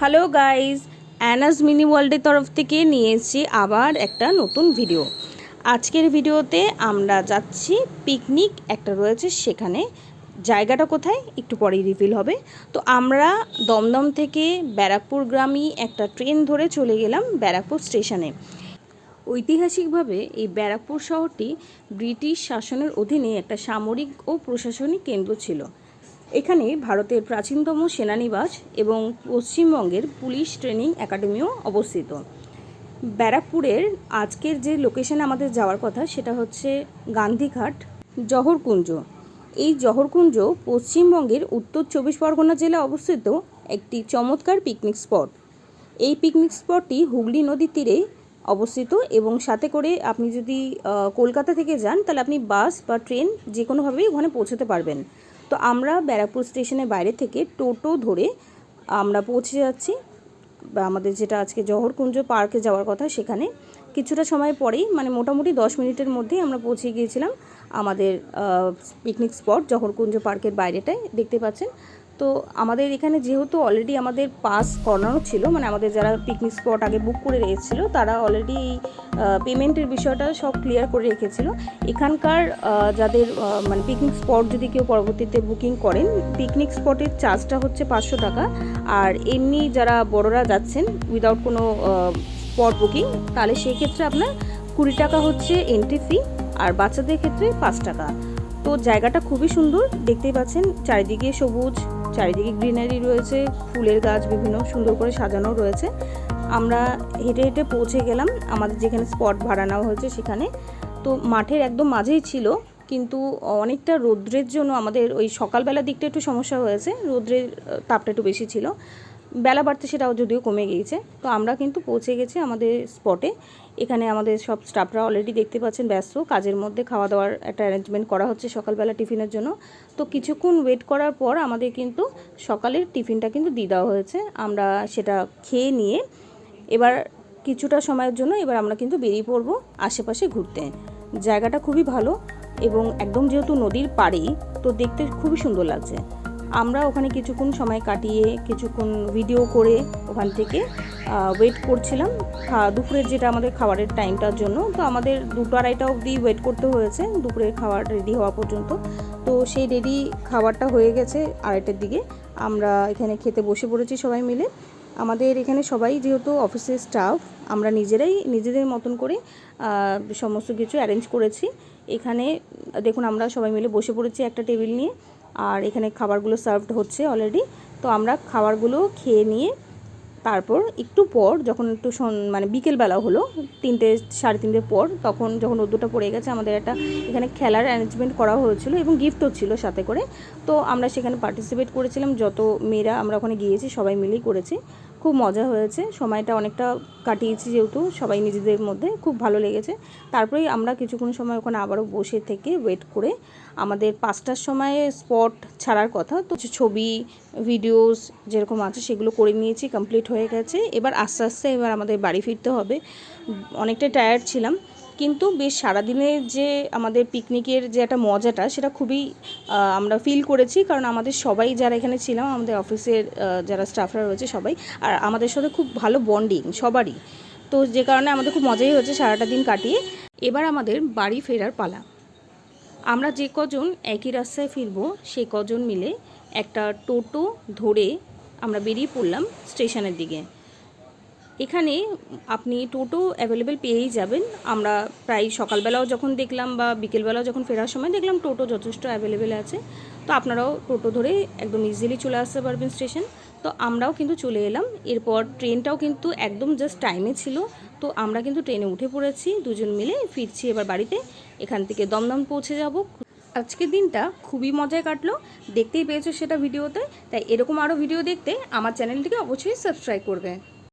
Hello guys Anas mini ওয়ার্ল্ডের তরফ থেকে নিয়ে এসেছি আবার একটা নতুন ভিডিও। আজকের ভিডিওতে আমরা যাচ্ছি পিকনিক একটা রয়েছে সেখানে। জায়গাটা কোথায়? একটু পরেই রিভিল হবে। তো আমরা দমদম থেকে ব্যারাকপুর গ্রামই একটা ট্রেন ধরে চলে গেলাম ব্যারাকপুর স্টেশনে। ঐতিহাসিকভাবে এই ব্যারাকপুর শহরটি ব্রিটিশ শাসনের অধীনে একটা সামরিক ও প্রশাসনিক কেন্দ্র ছিল। এখানে ভারতের প্রাচীনতম সেনানিবাস এবং পশ্চিমবঙ্গের পুলিশ ট্রেনিং একাডেমিও অবস্থিত। ব্যারাকপুরের আজকের যে লোকেশনে আমাদের যাওয়ার কথা সেটা হচ্ছে গান্ধীঘাট জহরকুঞ্জ। এই জহরকুঞ্জ পশ্চিমবঙ্গের উত্তর চব্বিশ পরগনা জেলায় অবস্থিত একটি চমৎকার পিকনিক স্পট এই পিকনিক স্পটটি হুগলি নদীর তীরে অবস্থিত এবং সাথে করে আপনি যদি কলকাতা থেকে যান, তাহলে আপনি বাস বা ট্রেন যে কোনোভাবেই ওখানে পৌঁছতে পারবেন। তো আমরা ব্যারাকপুর স্টেশনের বাইরে থেকে টোটো ধরে আমরা পৌঁছে যাচ্ছি। বা আমাদের যেটা আজকে জহরকুঞ্জ পার্কে যাওয়ার কথা সেখানে। কিছুটা সময় পরেই মানে মোটামুটি দশ মিনিটের মধ্যেই আমরা পৌঁছে গিয়েছিলাম আমাদের পিকনিক স্পট জহরকুঞ্জ পার্কের বাইরেটায়। দেখতে পাচ্ছেন তো আমাদের এখানে যেহেতু অলরেডি আমাদের পাস করানো ছিল মানে আমাদের যারা পিকনিক স্পট আগে বুক করে রেখেছিল, তারা অলরেডি পেমেন্টের বিষয়টা সব ক্লিয়ার করে রেখেছিল। এখানকার যাদের মানে পিকনিক স্পট যদি কেউ পরবর্তীতে বুকিং করেন পিকনিক স্পটের চার্জটা হচ্ছে পাঁচশো টাকা। আর এমনি যারা বড়রা যাচ্ছেন উইদাউট কোনো স্পট বুকিং তাহলে সেই ক্ষেত্রে আপনার কুড়ি টাকা হচ্ছে এন্ট্রি ফি আর বাচ্চাদের ক্ষেত্রে পাঁচ টাকা। তো জায়গাটা খুবই সুন্দর, দেখতেই পাচ্ছেন, চারিদিকে সবুজ চারিদিকে গ্রিনারি রয়েছে, ফুলের গাছ বিভিন্ন সুন্দর করে সাজানো রয়েছে। আমরা হেঁটে হেঁটে পৌঁছে গেলাম, আমাদের যেখানে স্পট ভাড়া নেওয়া হয়েছে সেখানে। তো মাঠের একদম মাঝেই ছিল, কিন্তু অনেকটা রৌদ্রের জন্য আমাদের ওই সকালবেলার দিকটা একটু সমস্যা হয়েছে, রৌদ্রের তাপটা একটু বেশি ছিল। বেলা বাড়তে সেটাও যদিও কমে গিয়েছে। তো আমরা কিন্তু পৌঁছে গেছি আমাদের স্পটে এখানে আমাদের সব স্টাফরা অলরেডি দেখতে পাচ্ছেন ব্যস্ত। কাজের মধ্যে খাওয়া দাওয়ার একটা অ্যারেঞ্জমেন্ট করা হচ্ছে সকালবেলা টিফিনের জন্য। তো কিছুক্ষণ ওয়েট করার পর আমাদের কিন্তু সকালের টিফিনটা কিন্তু দিয়ে দেওয়া হয়েছে। আমরা সেটা খেয়ে নিয়ে এবার কিছুটা সময়ের জন্য এবার আমরা কিন্তু বেরিয়ে পড়ব আশেপাশে ঘুরতে। জায়গাটা খুবই ভালো এবং একদম যেহেতু নদীর পাড়েই, তো দেখতে খুবই সুন্দর লাগছে। আমরা ওখানে কিছুক্ষণ সময় কাটিয়ে কিছুক্ষণ ভিডিও করে ওখান থেকে ওয়েট করছিলাম। দুপুরের যেটা আমাদের খাবারের টাইমটার জন্য, তো আমাদের দুটো আড়াইটা অবধি ওয়েট করতে হয়েছে। দুপুরের খাবার রেডি হওয়া পর্যন্ত। তো সেই রেডি খাবারটা হয়ে গেছে আড়াইটার দিকে। আমরা এখানে খেতে বসে পড়েছি সবাই মিলে। আমাদের এখানে সবাই যেহেতু অফিসের স্টাফ আমরা নিজেরাই নিজেদের মতন করে সমস্ত কিছু অ্যারেঞ্জ করেছি। এখানে, দেখুন আমরা সবাই মিলে বসে পড়েছি একটা টেবিল নিয়ে। আর এখানে খাবারগুলো সার্ভড হচ্ছে অলরেডি তো আমরা খাবারগুলো খেয়ে নিয়ে তারপর একটু পর যখন একটু মানে বিকেলবেলা হলো, তিনটে, সাড়ে তিনটের পর তখন যখন রোদ্দুটা পড়ে গেছে, আমাদের একটা এখানে খেলার অ্যারেঞ্জমেন্ট করা হয়েছিল এবং গিফটও ছিল সাথে করে। তো আমরা সেখানে পার্টিসিপেট করেছিলাম, যত মেয়েরা আমরা ওখানে গিয়েছি সবাই মিলেই করেছি। খুব মজা হয়েছে। সময়টা অনেকটা কাটিয়েছি যেহেতু, সবাই নিজেদের মধ্যে খুব ভালো লেগেছে। তারপরেই আমরা কিছুক্ষণ সময় ওখানে আবারও বসে থেকে ওয়েট করে আমাদের পাঁচটার সময় স্পট ছাড়ার কথা। তো ছবি ভিডিওস যেরকম আছে সেগুলো করে নিয়েছি কমপ্লিট হয়ে গেছে। এবার আস্তে আস্তে এবার আমাদের বাড়ি ফিরতে হবে। অনেকটা টায়ার্ড ছিলাম। কিন্তু বেশ সারাদিনের যে আমাদের পিকনিকের যে একটা মজাটা, সেটা খুবই আমরা ফিল করেছি। কারণ আমাদের সবাই যারা এখানে ছিলাম, আমাদের অফিসের যারা স্টাফরা রয়েছে সবাই, আর আমাদের সাথে খুব ভালো বন্ডিং সবারই। তো যে কারণে আমাদের খুব মজাই হয়েছে সারাটা দিন কাটিয়ে। এবার আমাদের বাড়ি ফেরার পালা। আমরা যে কজন একই রাস্তায় ফিরবো সেই কজন মিলে একটা টোটো ধরে আমরা বেরিয়ে পড়লাম স্টেশনের দিকে। এখানে আপনি টোটো অ্যাভেলেবেল পেয়েই যাবেন। আমরা প্রায় সকালবেলাও যখন দেখলাম বা বিকেলবেলাও যখন ফেরার সময় দেখলাম টোটো যথেষ্ট অ্যাভেলেবেল আছে। তো আপনারাও টোটো ধরে একদম ইজিলি চলে আসতে পারবেন স্টেশন তো আমরাও কিন্তু চলে এলাম। এরপর ট্রেনটাও কিন্তু একদম জাস্ট টাইমে ছিল। তো আমরা কিন্তু ট্রেনে উঠে পড়েছি, দুজন মিলে ফিরছি এবার বাড়িতে। এখান থেকে দমদম পৌঁছে যাব। আজকের দিনটা খুবই মজায় কাটলো। দেখতেই পেয়েছ সেটা ভিডিওতে। তাই এরকম আরও ভিডিও দেখতে আমার চ্যানেলটিকে অবশ্যই সাবস্ক্রাইব করবে।